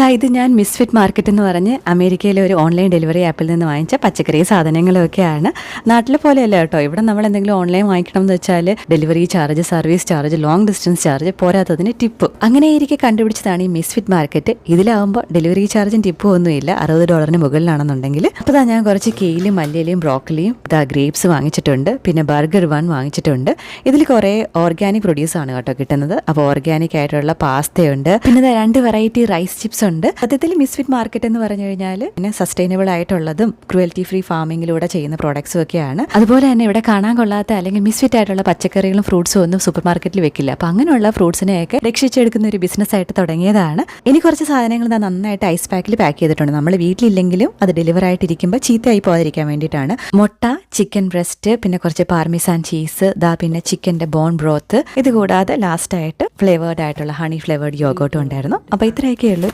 ദാ ഇത് ഞാൻ മിസ്ഫിറ്റ് മാർക്കറ്റ് എന്ന് പറഞ്ഞ് അമേരിക്കയിലെ ഒരു ഓൺലൈൻ ഡെലിവറി ആപ്പിൽ നിന്ന് വാങ്ങിച്ച പച്ചക്കറി സാധനങ്ങളൊക്കെയാണ്. നാട്ടിലെ പോലെയല്ല കേട്ടോ. ഇവിടെ നമ്മൾ എന്തെങ്കിലും ഓൺലൈൻ വാങ്ങിക്കണം എന്ന് വെച്ചാൽ delivery charge service charge long distance charge പോരാത്തതിന് ടിപ്പ്. അങ്ങനെ കണ്ടുപിടിച്ചതാണ് ഈ മിസ്ഫിറ്റ് മാർക്കറ്റ്. ഇതിലാവുമ്പോൾ ഡെലിവറി ചാർജും ടിപ്പും ഒന്നുമില്ല. അറുപത് ഡോളറിന് മുകളിലാണെന്നുണ്ടെങ്കിൽ. അപ്പോൾ ഞാൻ കുറച്ച് കെയിലും മല്ലിയിലും ബ്രോക്കലിയും ഇതാ ഗ്രേപ്സ് വാങ്ങിച്ചിട്ടുണ്ട്. പിന്നെ ബർഗർ വൺ വാങ്ങിച്ചിട്ടുണ്ട്. ഇതിൽ കുറേ ഓർഗാനിക് പ്രൊഡ്യൂസാണ് കേട്ടോ കിട്ടുന്നത്. അപ്പോൾ ഓർഗാനിക് ആയിട്ടുള്ള പാസ്തയുണ്ട്. പിന്നെ രണ്ട് വെറൈറ്റി റൈസ് ചിപ്സ് ഉണ്ട്. സത്യത്തിൽ മിസ്ഫിറ്റ് മാർക്കറ്റ് എന്ന് പറഞ്ഞു കഴിഞ്ഞാൽ സസ്റ്റൈനബിൾ ആയിട്ടുള്ളതും ക്രുവൽറ്റി ഫ്രീ ഫാമിങ്ങിലൂടെ ചെയ്യുന്ന പ്രോഡക്ട്സും ഒക്കെയാണ്. അതുപോലെ തന്നെ ഇവിടെ കാണാൻ കൊള്ളാത്ത അല്ലെങ്കിൽ മിസ്ഫിറ്റ് ആയിട്ടുള്ള പച്ചക്കറികളും ഫ്രൂട്ട്സും ഒന്നും സൂപ്പർ മാർക്കറ്റിൽ വെക്കില്ല. അപ്പൊ അങ്ങനെയുള്ള ഫ്രൂട്ട്സിനെയൊക്കെ രക്ഷിച്ചെടുക്കുന്ന ഒരു ബിസിനസ് ആയിട്ട് തുടങ്ങിയതാണ്. ഇനി കുറച്ച് സാധനങ്ങൾ ഞാൻ നന്നായിട്ട് ഐസ് പാക്കിൽ പാക്ക് ചെയ്തിട്ടുണ്ട്. നമ്മൾ വീട്ടിലില്ലെങ്കിലും അത് ഡെലിവർ ആയിട്ടിരിക്കുമ്പോൾ ചീത്തയായി പോകാതിരിക്കാൻ വേണ്ടിയിട്ടാണ്. മുട്ട ചിക്കൻ ബ്രസ്റ്റ് പിന്നെ കുറച്ച് പാർമിസാൻ ചീസ് ദാ പിന്നെ ചിക്കന്റെ ബോൺ ബ്രോത്ത് ഇത് കൂടാതെ ലാസ്റ്റ് ആയിട്ട് ഫ്ലേവേർഡ് ആയിട്ടുള്ള ഹണി ഫ്ലേവേർഡ് യോഗോട്ടും ഉണ്ടായിരുന്നു. അപ്പോൾ ഇത്രയൊക്കെ ഉള്ളൂ.